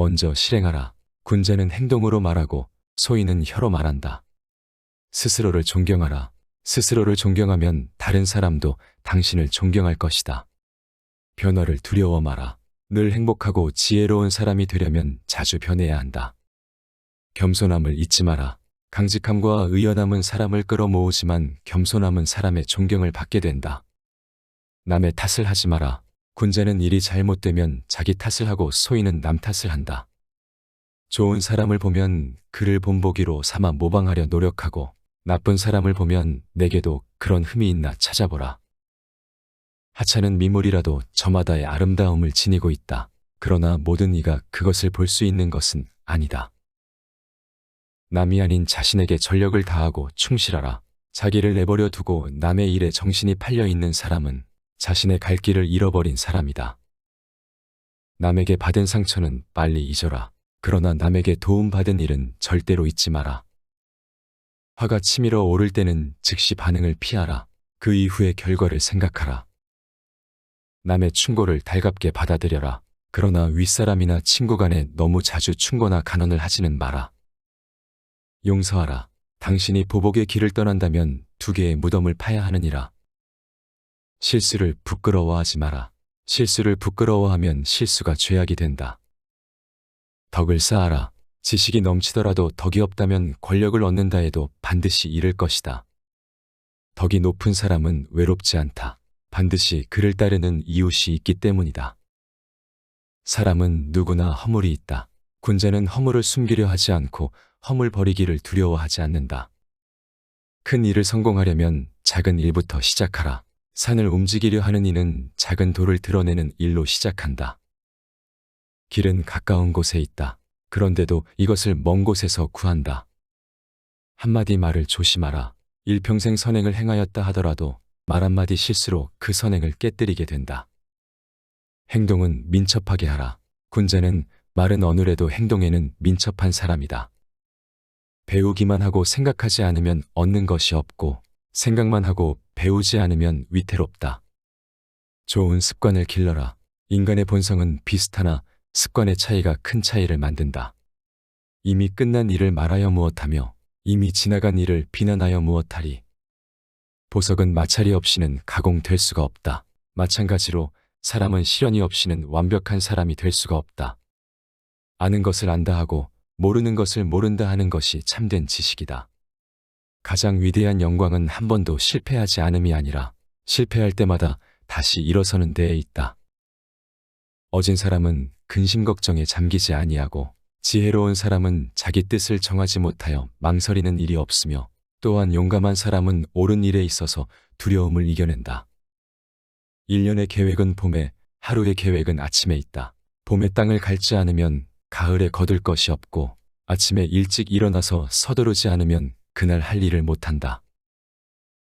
먼저 실행하라. 군자는 행동으로 말하고 소인은 혀로 말한다. 스스로를 존경하라. 스스로를 존경하면 다른 사람도 당신을 존경할 것이다. 변화를 두려워 마라. 늘 행복하고 지혜로운 사람이 되려면 자주 변해야 한다. 겸손함을 잊지 마라. 강직함과 의연함은 사람을 끌어모으지만 겸손함은 사람의 존경을 받게 된다. 남의 탓을 하지 마라. 군자는 일이 잘못되면 자기 탓을 하고 소인은 남 탓을 한다. 좋은 사람을 보면 그를 본보기로 삼아 모방하려 노력하고 나쁜 사람을 보면 내게도 그런 흠이 있나 찾아보라. 하찮은 미물이라도 저마다의 아름다움을 지니고 있다. 그러나 모든 이가 그것을 볼 수 있는 것은 아니다. 남이 아닌 자신에게 전력을 다하고 충실하라. 자기를 내버려 두고 남의 일에 정신이 팔려 있는 사람은 자신의 갈 길을 잃어버린 사람이다. 남에게 받은 상처는 빨리 잊어라. 그러나 남에게 도움받은 일은 절대로 잊지 마라. 화가 치밀어 오를 때는 즉시 반응을 피하라. 그 이후의 결과를 생각하라. 남의 충고를 달갑게 받아들여라. 그러나 윗사람이나 친구 간에 너무 자주 충고나 간언을 하지는 마라. 용서하라. 당신이 보복의 길을 떠난다면 두 개의 무덤을 파야 하느니라. 실수를 부끄러워하지 마라. 실수를 부끄러워하면 실수가 죄악이 된다. 덕을 쌓아라. 지식이 넘치더라도 덕이 없다면 권력을 얻는다 해도 반드시 잃을 것이다. 덕이 높은 사람은 외롭지 않다. 반드시 그를 따르는 이웃이 있기 때문이다. 사람은 누구나 허물이 있다. 군자는 허물을 숨기려 하지 않고 허물 버리기를 두려워하지 않는다. 큰 일을 성공하려면 작은 일부터 시작하라. 산을 움직이려 하는 이는 작은 돌을 드러내는 일로 시작한다. 길은 가까운 곳에 있다. 그런데도 이것을 먼 곳에서 구한다. 한마디 말을 조심하라. 일평생 선행을 행하였다 하더라도 말 한마디 실수로 그 선행을 깨뜨리게 된다. 행동은 민첩하게 하라. 군자는 말은 어느래도 행동에는 민첩한 사람이다. 배우기만 하고 생각하지 않으면 얻는 것이 없고 생각만 하고 배우지 않으면 위태롭다. 좋은 습관을 길러라. 인간의 본성은 비슷하나 습관의 차이가 큰 차이를 만든다. 이미 끝난 일을 말하여 무엇하며 이미 지나간 일을 비난하여 무엇하리. 보석은 마찰이 없이는 가공될 수가 없다. 마찬가지로 사람은 실현이 없이는 완벽한 사람이 될 수가 없다. 아는 것을 안다 하고 모르는 것을 모른다 하는 것이 참된 지식이다. 가장 위대한 영광은 한 번도 실패하지 않음이 아니라 실패할 때마다 다시 일어서는 데에 있다. 어진 사람은 근심 걱정에 잠기지 아니하고 지혜로운 사람은 자기 뜻을 정하지 못하여 망설이는 일이 없으며 또한 용감한 사람은 옳은 일에 있어서 두려움을 이겨낸다. 1년의 계획은 봄에, 하루의 계획은 아침에 있다. 봄에 땅을 갈지 않으면 가을에 거둘 것이 없고 아침에 일찍 일어나서 서두르지 않으면 그날 할 일을 못한다.